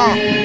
了。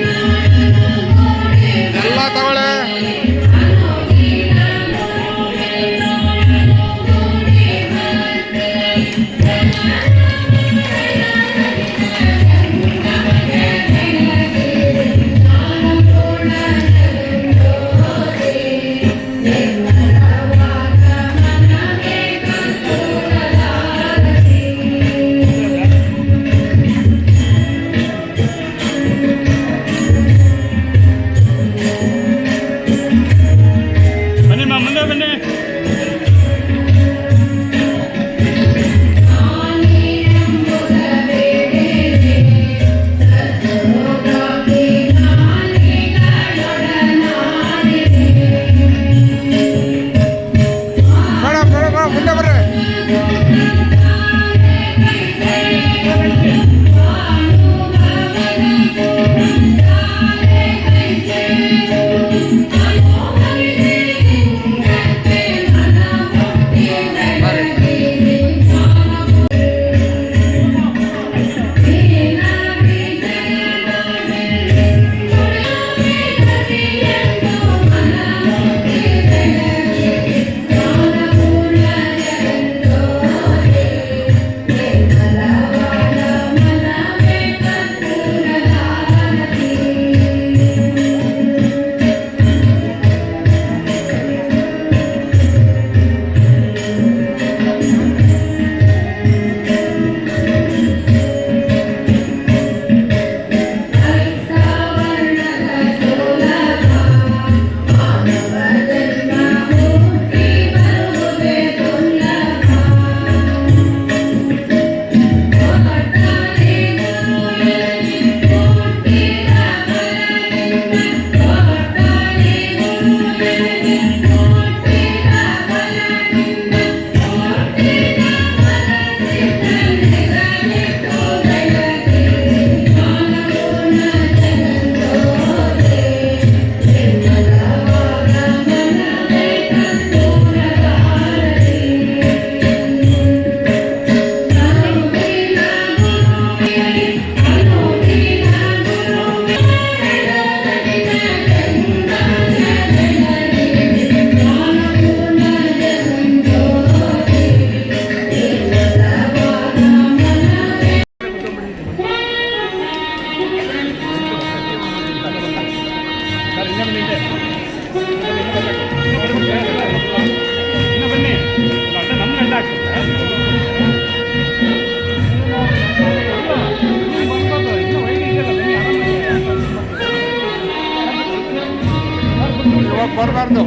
ಬರಬಾರ್ದು.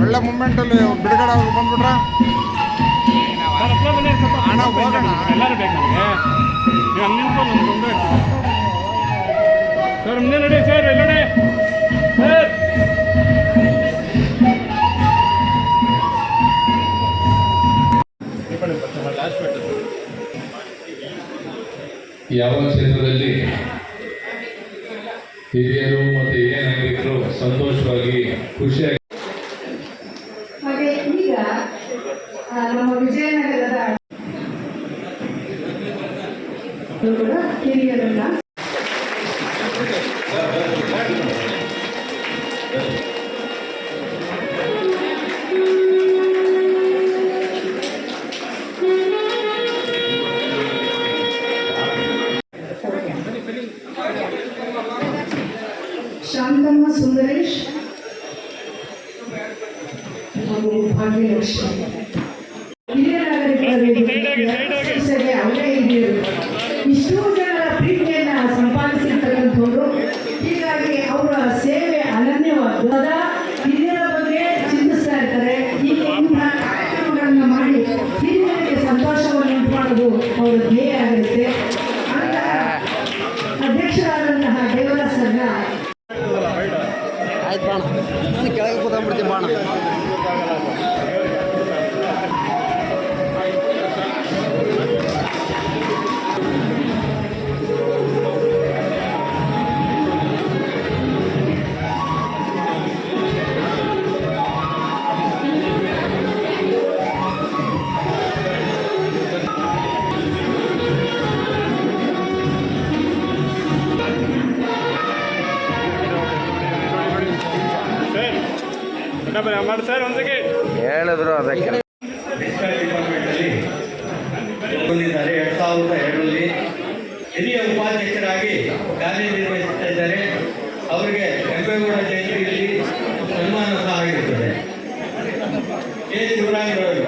ಒಳ್ಳೆ ಮೂಮೆಂಟಲ್ಲಿ ಬಿಡುಗಡೆ ಅವ್ರು ಬಂದ್ಬಿಟ್ರೆ? ಹಣ ಹೋಗೋಣ. ಎಲ್ಲರೂ ಬೇಕು ನಮಗೆ ಸರ್, ಮುಂದೆ ನಡೆ ಸರ್, ಎಲ್ಲಡೆ. ಯಾವ ಕ್ಷೇತ್ರದಲ್ಲಿ ಹಿರಿಯರು ಮತ್ತು ಏನಾಗಿದ್ರು ಸಂತೋಷವಾಗಿ ಖುಷಿಯಾಗಿ ವಿಜಯನಗರದ ಹಿರಿಯರನ್ನ ಅವರು ಹೀಗಾಗಿ ಅವರ ಸೇವೆ ಅನನ್ಯವಾದ ಹಿರಿಯ ಉಪಾಧ್ಯಕ್ಷರಾಗಿ ಕಾರ್ಯನಿರ್ವಹಿಸ್ತಾ ಇದ್ದಾರೆ ಅವರಿಗೆ ಕೆಂಪೇಗೌಡ ಜಯಂತಿಯಲ್ಲಿ ಸನ್ಮಾನ ಸಹ ಆಗಿರುತ್ತದೆ. ಕೆ ಶಿವರಾಯರವರು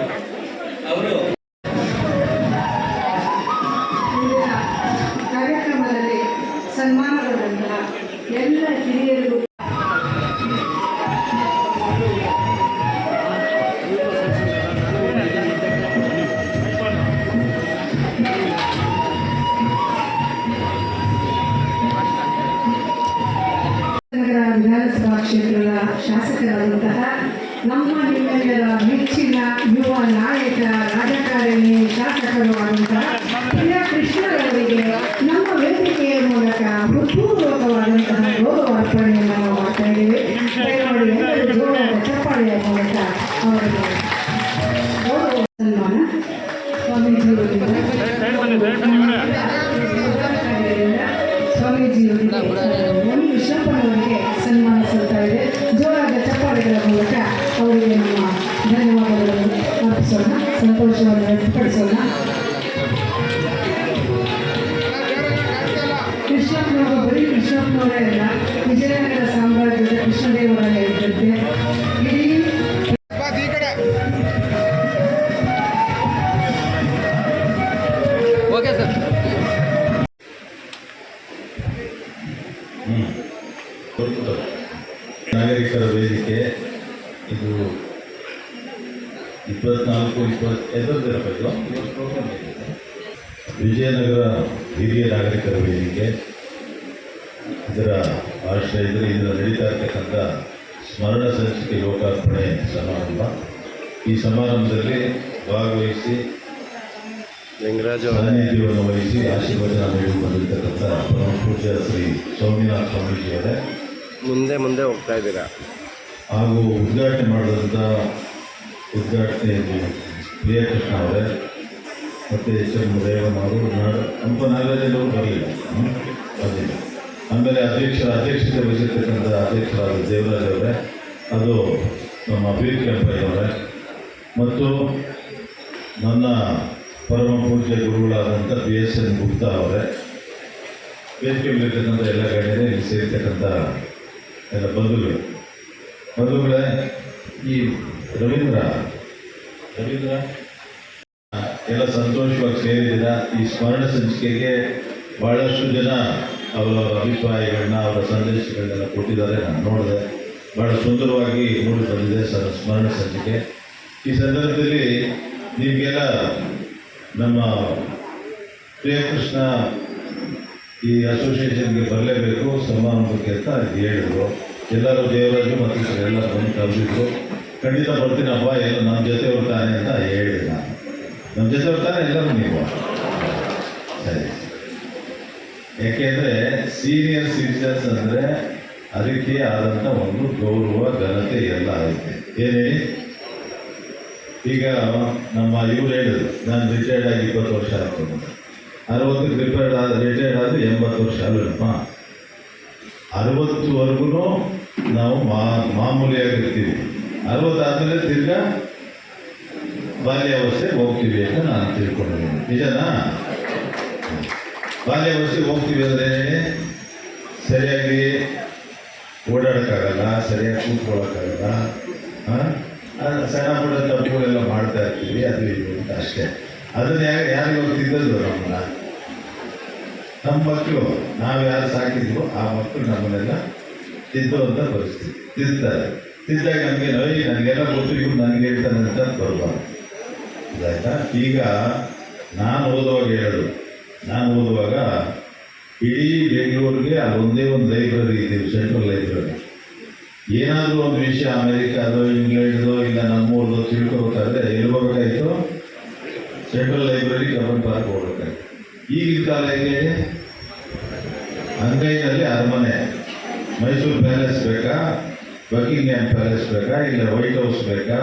ವಿಧಾನಸಭಾ ಕ್ಷೇತ್ರದ ಶಾಸಕರಾದಂತಹ ನಮ್ಮ ಹಿನ್ನೆಲೆಯ ಮೆಚ್ಚಿನ ಯುವ ನಾಯಕ, ರಾಜಕಾರಣಿ, ಶಾಸಕರು ಆದಂತಹ ಕೃಷ್ಣರವರಿಗೆ ನಮ್ಮ ವೇದಿಕೆಯ ಮೂಲಕ ಹೃತ್ಪೂರ್ವಕವಾದಂತಹ ಗೌರವ ಅರ್ಪಣೆಯನ್ನು ನಾವು ಮಾಡ್ತಾ ಇದ್ದೇವೆ. ದಯಮಾಡಿ ಚಪ್ಪಾಳೆಯ ಮೂಲಕ ಅವರಿಗೆ ಗೌರವ ಸನ್ಮಾನ. ಇಪ್ಪತ್ತು ಎದುರ್ದಿರಪ್ಪ ಇದು ಇವತ್ತು program ಇದೆ. ವಿಜಯನಗರ ಹಿರಿಯ ನಾಗರಿಕರ ವೇದಿಕೆ ಇದರ ಆಶ್ರಯದಲ್ಲಿ ಇದರ ನಡೀತಾ ಇರತಕ್ಕಂಥ ಸ್ಮರಣ ಸಂಚಿಕೆ ಲೋಕಾರ್ಪಣೆ ಸಮಾರಂಭ. ಈ ಸಮಾರಂಭದಲ್ಲಿ ಭಾಗವಹಿಸಿ ಸಾನ್ನಿಧ್ಯವನ್ನು ವಹಿಸಿ ಆಶೀರ್ವಚನ ನೀಡಲು ಬಂದಿರತಕ್ಕಂಥ ಪರಮ ಪೂಜ್ಯ ಶ್ರೀ ಸೌಮ್ಯನಾಥ ಸ್ವಾಮೀಜಿಯವರೇ. ಮುಂದೆ ಮುಂದೆ ಹೋಗ್ತಾ ಇದ್ದೀರಾ? ಹಾಗೂ ಉದ್ಘಾಟನೆ ಮಾಡಿದಂಥ ಉದ್ಘಾಟನೆ ಪ್ರಿಯಕೃಷ್ಣ ಅವರೇ ಮತ್ತು ಎಚ್ ಎಂ ನಾಡು ಹಂಪ ನಾಗರಾಜನವರು ಬರಲಿಲ್ಲ? ಬರಲಿಲ್ಲ ಆಮೇಲೆ ಅಧ್ಯಕ್ಷರ ಅಧ್ಯಕ್ಷತೆ ವಹಿಸಿರ್ತಕ್ಕಂಥ ಅಧ್ಯಕ್ಷರಾದ ದೇವರಾಜ್ ಅವರೇ ಅದು ನಮ್ಮ ಬೀರ್ ಕೆಂಪಯ್ಯವರೇ ಮತ್ತು ನನ್ನ ಪರಮ ಪೂಜ್ಯ ಗುರುಗಳಾದಂಥ ಬಿ ಎಸ್ ಎನ್ ಗುಪ್ತಾ ಅವರೇ ವೇದಿಕೆಯಲ್ಲಿರ್ತಕ್ಕಂಥ ಎಲ್ಲ ಗಣ್ಯರೇ ಇಲ್ಲಿ ಸೇರಿರ್ತಕ್ಕಂಥ ಎಲ್ಲ ಬಂಧುಗಳು ಬಂಧುಗಳೇ ಈ ರವೀಂದ್ರ ರವೀಂದ್ರ ಎಲ್ಲ ಸಂತೋಷವಾಗಿ ಸೇರಿದ ಈ ಸ್ಮರಣ ಸಂಚಿಕೆಗೆ ಬಹಳಷ್ಟು ಜನ ಅವರ ಅಭಿಪ್ರಾಯಗಳನ್ನ, ಅವರ ಸಂದೇಶಗಳನ್ನೆಲ್ಲ ಕೊಟ್ಟಿದ್ದಾರೆ. ನಾನು ನೋಡಿದೆ. ಬಹಳ ಸುಂದರವಾಗಿ ಮೂಡಿ ಬಂದಿದೆ ಸರ್ ಸ್ಮರಣ ಸಂಚಿಕೆ. ಈ ಸಂದರ್ಭದಲ್ಲಿ ನಿಮಗೆಲ್ಲ ನಮ್ಮ ಪ್ರಿಯಕೃಷ್ಣ ಈ ಅಸೋಸಿಯೇಷನ್ಗೆ ಬರಲೇಬೇಕು, ಸಮಾರಂಭಕ್ಕೆ ಅಂತ ಹೇಳಿದರು. ಎಲ್ಲರೂ ದೇವರಾಜು ಮತ್ತು ಎಲ್ಲ ಬಂದು ಕರೆದಿದ್ರು. ಖಂಡಿತ ಬರ್ತೀನಪ್ಪ ಎಲ್ಲ ನಮ್ಮ ಜೊತೆ ಬರ್ತಾನೆ ಅಂತ ಹೇಳಿದೆ ನಮ್ಮ ಜೊತೆ ಬರ್ತಾನೆ ಎಲ್ಲರೂ ನೀವು ಸರಿ. ಯಾಕೆಂದರೆ ಸೀನಿಯರ್ ಸಿಟಿಸನ್ಸ್ ಅಂದರೆ ಅದಕ್ಕೆ ಆದಂಥ ಒಂದು ಗೌರವ, ಘನತೆ ಎಲ್ಲ ಐತೆ. ಏನು ಹೇಳಿ ಈಗ ನಮ್ಮ ಇವ್ರು ಹೇಳಿದ್ರು, ನಾನು ರಿಟೈರ್ಡ್ ಆಗಿ ಇಪ್ಪತ್ತು ವರ್ಷ ಆಗ್ತದೆ ಅರವತ್ತು ರಿಟೈರ್ಡ್ ಆದ ರಿಟೈರ್ಡ್ ಆದರೆ ಎಂಬತ್ತು ವರ್ಷ ಅಲ್ವಪ್ಪ ಅರವತ್ತುವರೆಗೂ ನಾವು ಮಾ ಮಾಮೂಲಿಯಾಗಿರ್ತೀವಿ ಅರವತ್ತಾದಮೇಲೆ ತಿರ್ಗಾ ಬಾಲ್ಯಾವಸ್ಥೆಗೆ ಹೋಗ್ತೀವಿ ಅಂತ ನಾನು ತಿಳ್ಕೊಂಡಿದ್ದೀನಿ. ನಿಜನಾ? ಬಾಲ್ಯಾವಸ್ಥೆಗೆ ಹೋಗ್ತೀವಿ ಅಂದರೆ ಸರಿಯಾಗಿ ಓಡಾಡೋಕ್ಕಾಗಲ್ಲ, ಸರಿಯಾಗಿ ಕೂತ್ಕೊಳ್ಳೋಕ್ಕಾಗಲ್ಲ ಹಾಂ ಸಣ್ಣ ಪುಟ್ಟ ತಪ್ಪುಗಳೆಲ್ಲ ಮಾಡ್ತಾ ಇರ್ತೀವಿ, ಅದು ಇದು ಅಂತ ಅಷ್ಟೇ. ಅದನ್ನ ಯಾರು ಯಾರಿಗೂ ತಿದ್ದದ್ದು ನಮ್ಮನ್ನ? ನಮ್ಮ ಮಕ್ಕಳು ನಾವು ಯಾರು ಸಾಕಿದ್ವೋ ಆ ಮಕ್ಕಳು ನಮ್ಮನ್ನೆಲ್ಲ ಅಂತ ಪರಿಸ್ಥಿತಿ ತಿದ್ತಾರೆ. ತಿದ್ದಾಗ ನನಗೆ ನೋಯ್ ನನಗೆಲ್ಲ ಗೊತ್ತು, ಇವ್ರು ನನಗೆ ಹೇಳ್ತಾನೆ ಅಂತ ಬರಬಾರ್ದು ಆಯ್ತಾ ಈಗ ನಾನು ಓದುವಾಗ ಹೇಳೋದು. ನಾನು ಓದುವಾಗ ಇಡೀ ಬೆಂಗಳೂರಿಗೆ ಅಲ್ಲೊಂದೇ ಒಂದು ಲೈಬ್ರರಿ ಇದೆ, ಸೆಂಟ್ರಲ್ ಲೈಬ್ರರಿ. ಏನಾದರೂ ಒಂದು ವಿಷಯ, ಅಮೇರಿಕಾದೋ ಇಂಗ್ಲೆಂಡ್ದೋ ಪ್ಯಾಲೇಸ್ ಬೇಕಾ ಇಲ್ಲ ವೈಟ್ ಹೌಸ್ ಬೇಕಾ?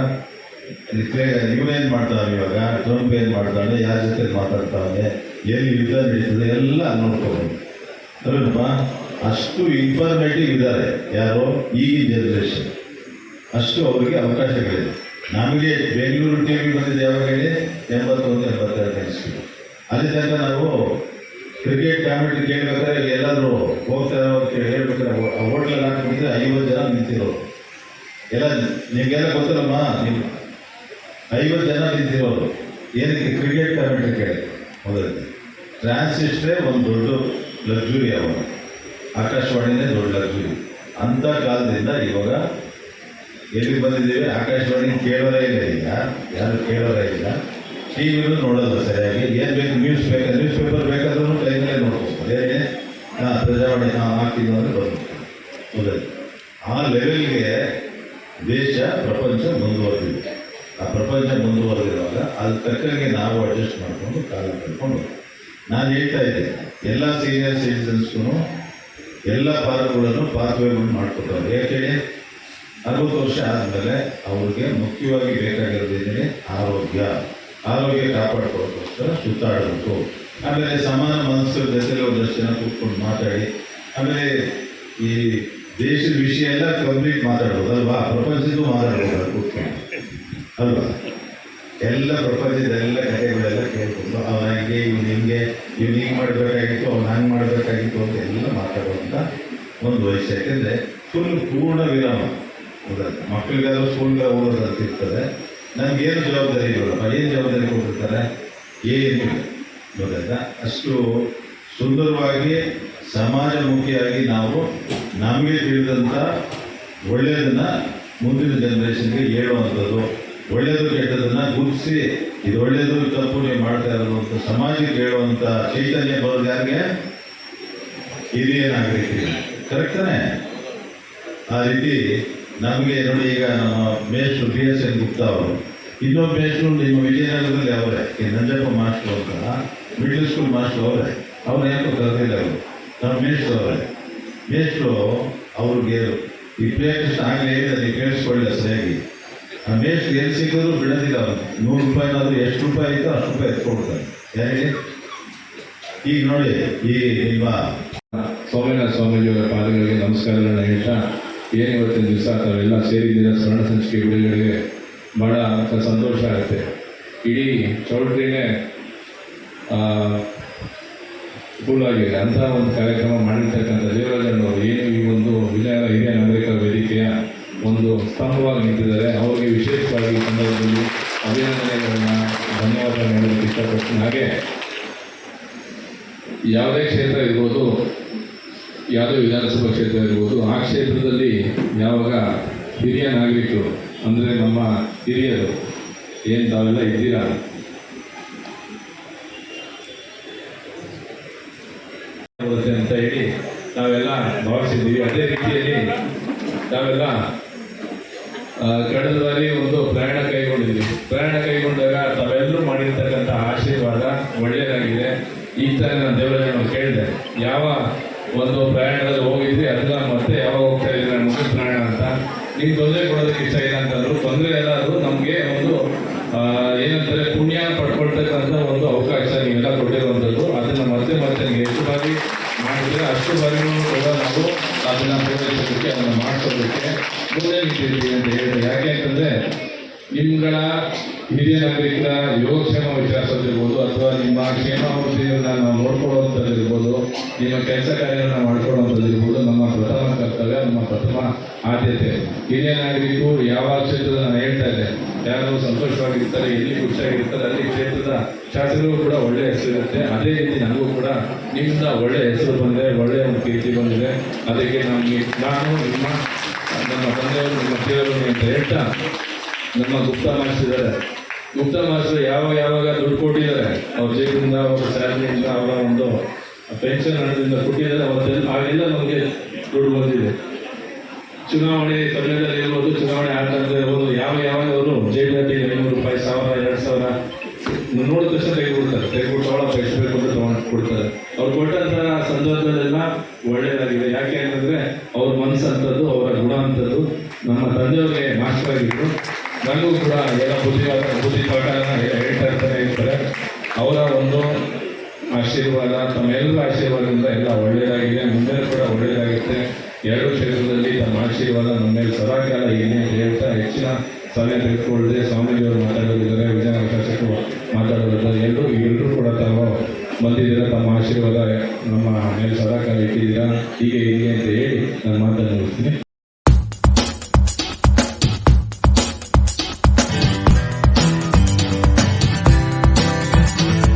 ಇವನೇನು ಮಾಡ್ತಾನೆ ಇವಾಗ? ಟ್ರಂಪ್ ಏನು ಮಾಡ್ತಾನೆ? ಯಾರ ಜೊತೆ ಮಾತಾಡ್ತಾನೆ? ಎಲ್ಲಿ ಯುದ್ಧ ನಡೀತದೆ? ಎಲ್ಲ ನೋಡ್ಕೋಬೋದು. ಅಲ್ಲಪ್ಪ, ಅಷ್ಟು ಇನ್ಫಾರ್ಮೇಟಿವ್ ಇದ್ದಾರೆ ಯಾರು ಈಗಿನ ಜನ್ರೇಷನ್ ಅಷ್ಟು ಅವರಿಗೆ ಅವಕಾಶಗಳಿದೆ. ನಮಗೆ ಬೆಂಗಳೂರು ಟಿ ವಿ ಬಂದಿದೆ ಯಾವಾಗ ಹೇಳಿ? ಎಂಬತ್ತೊಂದು ಎಂಬತ್ತೆರಡು ಅನಿಸ್ತು ಅದೇ ತನಕ ನಾವು ಕ್ರಿಕೆಟ್ ಕಾಮೆಂಟ್ರಿ ಕೇಳ್ಬೇಕಾದ್ರೆ ಎಲ್ಲಾದರೂ ಹೋಗ್ತಾ ಹೇಳ್ಬೇಕಾದ್ರೆ ಹೋಟ್ಲಲ್ಲಿ ಹಾಕ್ಬಿಟ್ಟಿದ್ರೆ ಐವತ್ತು ಜನ ನಿಂತಿರೋರು. ಎಲ್ಲ ನಿಮಗೆಲ್ಲ ಗೊತ್ತಲ್ಲಮ್ಮ ನೀವು ಐವತ್ತು ಜನ ನಿಂತಿರೋರು ಏನಕ್ಕೆ ಕ್ರಿಕೆಟ್ ಕಾಮೆಂಟ್ರಿ ಕೇಳಿ? ಮೊದಲಿಗೆ. ಟ್ರಾನ್ಸಿಸ್ಟ್ರೇ ಒಂದು ದೊಡ್ಡ ಲಕ್ಸುರಿ ಅವನು. ಆಕಾಶವಾಣಿನೇ ದೊಡ್ಡ ಲಕ್ಸುರಿ ಅಂಥ ಕಾಲದಿಂದ ಇವಾಗ ಎಲ್ಲಿಗೆ ಬಂದಿದ್ದೀವಿ? ಆಕಾಶವಾಣಿ ಕೇಳೋರೇ ಇಲ್ಲ ಈಗ. ಯಾರು ಕೇಳೋರೇ ಇಲ್ಲ. ಟಿ ವಿನೂ ಸರಿಯಾಗಿ. ಏನು ಬೇಕು? ನ್ಯೂಸ್ ಬೇಕು? ನ್ಯೂಸ್ ಪೇಪರ್ ಬೇಕಾದ್ರೂ ಟೈಮಲ್ಲೇ ನೋಡ್ಬೋದು. ಏನೇ ಹಾಂ ಪ್ರಜಾವಾಣಿ ಹಾಂ ಹಾಕ್ತೀವಿ ಅಂದರೆ ಬರ್ಬೋದು ಆ ಲೆವೆಲ್ಗೆ ದೇಶ, ಪ್ರಪಂಚ ಮುಂದುವರೆದಿದೆ. ಆ ಪ್ರಪಂಚ ಮುಂದುವರೆದಿರುವಾಗ ಅದು ತಕ್ಕಂಗೆ ನಾವು ಅಡ್ಜಸ್ಟ್ ಮಾಡಿಕೊಂಡು ಕಾಲ ಕಳ್ಕೊಂಡು ನಾನು ಹೇಳ್ತಾ ಇದ್ದೆ, ಎಲ್ಲ ಸೀನಿಯರ್ ಸಿಟಿಸನ್ಸ್ಗೂ ಎಲ್ಲ ಪಾರ್ಕ್ಗಳನ್ನು ಪಾತ್ವೆಗಳನ್ನು ಮಾಡಿಕೊಟ್ಟವ್ರು ಯಾಕೆ? ಅರವತ್ತು ವರ್ಷ ಆದಮೇಲೆ ಅವ್ರಿಗೆ ಮುಖ್ಯವಾಗಿ ಬೇಕಾಗಿರೋದೇನೆ ಆರೋಗ್ಯ. ಆರೋಗ್ಯ ಕಾಪಾಡ್ಕೊಳ್ಳೋಕ್ಕೋಸ್ಕರ ಸುತ್ತಾಡಬೇಕು ಆಮೇಲೆ ಸಮಾನ ಮನಸ್ಸು ಜೊತೆ ಒಂದಷ್ಟು ಜನ ಕೂತ್ಕೊಂಡು ಮಾತಾಡಿ, ಆಮೇಲೆ ಈ ದೇಶದ ವಿಷಯ ಎಲ್ಲ ಕಂಪ್ಲೀಟ್ ಮಾತಾಡ್ಬೋದು, ಅಲ್ವಾ? ಪ್ರಪಂಚದ್ದು ಮಾತಾಡ್ಬೋದು ಅಲ್ವಾ? ಎಲ್ಲ ಪ್ರಪಂಚದ ಎಲ್ಲ ಕಥೆಗಳೆಲ್ಲ ಕೇಳ್ಕೊಂಡು ಅವನ ಹಂಗೆ ಇವ್ನು ಹಿಂಗೆ ಇವ್ನು ಹಿಂಗೆ ಮಾಡಬೇಕಾಗಿತ್ತು ಅವ್ನು ಹಂಗೆ ಮಾಡಬೇಕಾಗಿತ್ತು ಅಂತ ಎಲ್ಲ ಮಾತಾಡುವಂಥ ಒಂದು ವಯಸ್ಸು. ಯಾಕೆಂದರೆ ಫುಲ್ ಪೂರ್ಣ ವಿರಾಮ. ಹೌದಾ ಮಕ್ಕಳಿಗೆಲ್ಲ ಸ್ಕೂಲ್ಗೆ ಅಂತ ಇರ್ತದೆ. ಜವಾಬ್ದಾರಿ ಇರೋಲ್ಲ. ಏನು ಜವಾಬ್ದಾರಿ ಕೊಟ್ಟಿರ್ತಾರೆ? ಏನು ಗೊತ್ತಾಯ್ತಾ ಅಷ್ಟು ಸುಂದರವಾಗಿ, ಸಮಾಜಮುಖಿಯಾಗಿ ನಾವು ನಮಗೆ ತಿಳಿದಂಥ ಒಳ್ಳೆಯದನ್ನ ಮುಂದಿನ ಜನ್ರೇಷನ್ಗೆ ಹೇಳುವಂಥದ್ದು. ಒಳ್ಳೆಯದು ಕೆಟ್ಟದನ್ನ ಗುರುತಿಸಿ, ಇದು ಒಳ್ಳೆಯದು ತಪ್ಪು ನೀವು ಮಾಡ್ತಾ ಅಂತ ಸಮಾಜಕ್ಕೆ ಹೇಳುವಂಥ ಚೈತನ್ಯ ಬರೋದು ಯಾರಿಗೆ? ಹಿರಿಯ ನಾಗರಿಕರಿಗೆ. ಆ ರೀತಿ ನಮಗೆ ನೋಡಿ ಈಗ ನಮ್ಮ ಮೇಷ್ಟ್ರು ಬಿ ಎಸ್ ಎನ್ ಗುಪ್ತಾ ಅವರು. ಇನ್ನೊಬ್ಬ ಮೇಷ್ಟ್ರು ನಿಮ್ಮ ವಿಜಯನಗರದಲ್ಲಿ ಅವರೇ. ಈ ನಂಜಪ್ಪ ಮಾಸ್ಟ್ರು ಅಂತ. ಮಿಡ್ಲ್ ಸ್ಕೂಲ್ ಮಾಸ್ಟ್ರು ಅವರೇ. ಅವ್ರು ಯಾಕೋ ಕರೆದಿಲ್ಲ ಅವರು? ನಮ್ಮ ಮೇಷ್ಟ್ರು ಅವರೇ. ಮೇಷ್ಟ್ರು ಅವ್ರಿಗೆ ಈ ಆಗಲೇ ಹೇಳಿದ್ರೆ ನೀವು ಕೇಳಿಸ್ಕೊಳ್ಳಿಲ್ಲ ಸರಿಯಾಗಿ. ಆ ಮೇಷ್ಟ್ರು ಎಲ್ಲಿ ಸಿಕ್ಕಿದ್ರು ಬಿಡೋದಿಲ್ಲ ಅವ್ರು. ನೂರು ರೂಪಾಯಿನಾದ್ರು ಎಷ್ಟು ರೂಪಾಯಿ ಇತ್ತು ಅಷ್ಟು ರೂಪಾಯಿ ಎತ್ಕೊಡ್ತಾರೆ ಹೇಗೆ ಈಗ ನೋಡಿ, ಈ ನಿಮ್ಮ ಸೋಮನಾಥ ಸ್ವಾಮೀಜಿಯವರ, ಪಾದಗಳಿಗೆ ನಮಸ್ಕಾರಗಳನ್ನ ಹೇಳ್ತಾ ಏನು ಇವತ್ತಿನ ದಿವಸ ತಾವೆಲ್ಲ ಸೇರಿದ್ದೀರ ಸ್ವರ್ಣ ಸಂಚಿಕೆ ಬಿಡುಗಡೆಗೆ ಭಾಳ ಸಂತೋಷ ಆಗುತ್ತೆ. ಇಡೀ ಚೌಲ್ಟ್ರಿನೇ ಕೂಲ್ ಅಂತಹ ಒಂದು ಕಾರ್ಯಕ್ರಮ ಮಾಡಿರ್ತಕ್ಕಂಥ ದೇವರಾಜನವರು ಏನು ಈ ಒಂದು ವಿಜಯ ಹಿರಿಯ ನಾಗರಿಕರ ವೇದಿಕೆಯ ಒಂದು ಸ್ತಂಭವಾಗಿ ನಿಂತಿದ್ದಾರೆ. ಅವರಿಗೆ ವಿಶೇಷವಾಗಿ ಸಂದರ್ಭದಲ್ಲಿ ಅಭಿನಂದನೆಗಳನ್ನ ಧನ್ಯವಾದ ನೀಡಲು ಇಷ್ಟಪಡ್ತೀನಿ. ಹಾಗೆ ಯಾವುದೇ ಕ್ಷೇತ್ರ ಇರ್ಬೋದು, ಯಾವುದೇ ವಿಧಾನಸಭಾ ಕ್ಷೇತ್ರ ಇರ್ಬೋದು, ಆ ಕ್ಷೇತ್ರದಲ್ಲಿ ಯಾವಾಗ ಹಿರಿಯ ನಾಗರಿಕರು, ಅಂದರೆ ನಮ್ಮ ಹಿರಿಯರು, ಏನು ತಾವೆಲ್ಲ ಇದ್ದೀರಾ ಬರುತ್ತೆ ಅಂತ ಹೇಳಿ ನಾವೆಲ್ಲ ಭಾವಿಸಿದ್ದೀವಿ ಅದೇ ರೀತಿಯಲ್ಲಿ ನಾವೆಲ್ಲ ಕಳೆದ ಬಾರಿ ಒಂದು ಪ್ರಯಾಣ ಕೈಗೊಂಡಿದ್ವಿ. ಪ್ರಯಾಣ ಕೈಗೊಂಡಾಗ ತಾವೆಲ್ಲರೂ ಮಾಡಿರ್ತಕ್ಕಂಥ ಆಶೀರ್ವಾದ ಒಳ್ಳೆಯದಾಗಿದೆ ಈ ಥರ ನಾನು ದೇವರಾಜ ಕೇಳಿದೆ. ಯಾವ ಒಂದು ಪ್ರಯಾಣದಲ್ಲಿ ಹೋಗಿದ್ವಿ ಅದನ್ನ ಮತ್ತೆ ಯಾವಾಗ ಹೋಗ್ತಾ ಇದ್ರೆ ಮುಖ್ಯ ಪ್ರಯಾಣ ಅಂತ. ನೀವು ತೊಂದರೆ ಕೊಡೋದಕ್ಕೆ ಇಷ್ಟ ಇಲ್ಲ ಅಂತಂದ್ರು, ತೊಂದರೆ ಎಲ್ಲಾದರೂ ನಮಗೆ ಒಂದು ಏನಂತಾರೆ, ಪುಣ್ಯ ಪಡ್ಕೊಳ್ತಕ್ಕಂಥ ಒಂದು ಅವಕಾಶ ನೀವೆಲ್ಲ ಕೊಟ್ಟಿರುವಂಥದ್ದು. ಅದನ್ನು ಮತ್ತೆ ಮತ್ತೆ ಎಷ್ಟು ಬಾರಿ ಮಾಡಿದ್ರೆ ಅಷ್ಟು ಬಾರಿ ಕೂಡ ನಾವು ಅದನ್ನು ಪೂರೈಸೋದಕ್ಕೆ, ಅದನ್ನು ಮಾಡ್ಸೋದಕ್ಕೆ ಮುಂದೆ ನಿಂತಿದ್ದೀವಿ ಅಂತ ಹೇಳಿದ್ರೆ ಯಾಕೆ ಅಂತಂದರೆ ನಿಮ್ಗಳ ಹಿರಿಯ ನಾಗರಿಕರ ಯೋಗಕ್ಷೇಮ ವಿಚಾರಿಸೋದಿರ್ಬೋದು, ಅಥವಾ ನಿಮ್ಮ ಕ್ಷೇಮಾಭಿವೃದ್ಧಿಯನ್ನ ನಾವು ನೋಡ್ಕೊಳ್ಳುವಂಥದ್ದಿರ್ಬೋದು. ನಿಮ್ಮ ಕೆಲಸ ಕಾರ್ಯಗಳನ್ನ ಮಾಡ್ಕೊಳ್ಳುವಂಥದ್ದಿರ್ಬೋದು ನಮ್ಮ ಪ್ರಥಮ ಕರ್ತವ್ಯ, ನಮ್ಮ ಪ್ರಥಮ ಆದ್ಯತೆ. ಹಿರಿಯ ನಾಗರಿಕರು ಯಾವ ಕ್ಷೇತ್ರದ ನಾನು ಹೇಳ್ತಾ ಇದ್ದೆ. ಯಾರು ಸಂತೋಷವಾಗಿರ್ತಾರೆ, ಎಲ್ಲಿ ಖುಷಿಯಾಗಿರ್ತಾರೆ ಅಲ್ಲಿ ಕ್ಷೇತ್ರದ ಶಾಸಕರು ಕೂಡ ಒಳ್ಳೆ ಹೆಸರಿರುತ್ತೆ ಅದೇ ರೀತಿ ನನಗೂ ಕೂಡ ನಿಮ್ಮಿಂದ ಒಳ್ಳೆಯ ಹೆಸರು ಬಂದಿದೆ ಒಳ್ಳೆಯ ಒಂದು ಕೀರ್ತಿ ಬಂದಿದೆ. ಅದಕ್ಕೆ ನಮಗೆ, ನಾನು, ನಿಮ್ಮ, ನಮ್ಮ ತಂದೆಯವರು, ನಿಮ್ಮ ಕೇಳಲು ಅಂತ ಹೇಳ್ತಾ ನಮ್ಮ ಗುಪ್ತ ಮಾಡಿಸಿದ್ದಾರೆ ಗುಪ್ತಾ ಮಾಸ್ಟರ್ ಯಾವಾಗ ಯಾವಾಗ ದುಡ್ಡು ಕೊಟ್ಟಿದ್ದಾರೆ? ಅವ್ರ ಜೇಬಿಂದ ಅವರ ಸ್ಯಾಲರಿಯಿಂದ, ಅವರ ಒಂದು ಪೆನ್ಷನ್ ಹಣದಿಂದ ಕೊಟ್ಟಿದ್ದಾರೆ ಅವತ್ತೆಲ್ಲ ಆಗೆಲ್ಲ ನಮಗೆ ದುಡ್ಡು ಬಂದಿದೆ. ಚುನಾವಣೆ ಸಮಯದಲ್ಲಿ ಇರ್ಬೋದು, ಚುನಾವಣೆ ನಂತರ ಇರ್ಬೋದು, ಯಾವ ಯಾವ ಅವರು ಜೈಲಿನಲ್ಲಿ ಐನೂರು ರೂಪಾಯಿ, ಸಾವಿರ, ಎರಡು ಸಾವಿರ ನೋಡಿದ ತಕ್ಷಣ ತೆಗೆದುಕೊಡ್ತಾರೆ ತೆಗೆದುಬಿಟ್ಟು ಅವಳ ಎಷ್ಟು ಬೇಕು ಅಂತ ಕೊಡ್ತಾರೆ ಅವ್ರು ಕೊಟ್ಟಂತಹ ಸಂದರ್ಭದಲ್ಲೆಲ್ಲ ಒಳ್ಳೆಯದಾಗಿದೆ. ಯಾಕೆ ಅಂತಂದ್ರೆ ಅವ್ರ ಮನಸ್ಸಂಥದ್ದು, ಅವರ ಗುಣ ಅಂತದ್ದು ನಮ್ಮ ತಂದೆಯವರಿಗೆ ಮಾಸ್ಟರ್ ಆಗಿದ್ರು ನನಗೂ ಕೂಡ ಎಲ್ಲ ಬುದ್ಧಿವಾದ ಬುದ್ಧಿ ಆಶೀರ್ವಾದ ತಮ್ಮೆಲ್ಲರ ಆಶೀರ್ವಾದದಿಂದ ಎಲ್ಲ ಒಳ್ಳೆಯದಾಗಿದೆ, ಮುಂದೆ ಕೂಡ ಒಳ್ಳೆಯದಾಗುತ್ತೆ. ಎರಡು ಕ್ಷೇತ್ರದಲ್ಲಿ ತಮ್ಮ ಆಶೀರ್ವಾದ ನಮ್ಮ ಮೇಲೆ ಸದಾಕಾಲ ಏನೇ ಅಂತ ಹೇಳ್ತಾ ಸಮಯ ತೆಗೆದುಕೊಳ್ಳದೆ ಸ್ವಾಮೀಜಿಯವರು ಮಾತಾಡೋದಿದ್ದಾರೆ ವಿಜಯನಗರ ಶಾಸಕರು ಮಾತಾಡೋದಿದ್ದಾರೆ. ಎಲ್ಲರೂ ಎಲ್ಲರೂ ಕೂಡ ತಾವು ಬಂದಿದ್ದೀರಾ, ತಮ್ಮ ಆಶೀರ್ವಾದ ನಮ್ಮ ಮೇಲೆ ಸದಾಕಾಲ ಇಟ್ಟಿದ್ದೀರಾ, ಹೀಗೆ ಹೀಗೆ ಅಂತ ಹೇಳಿ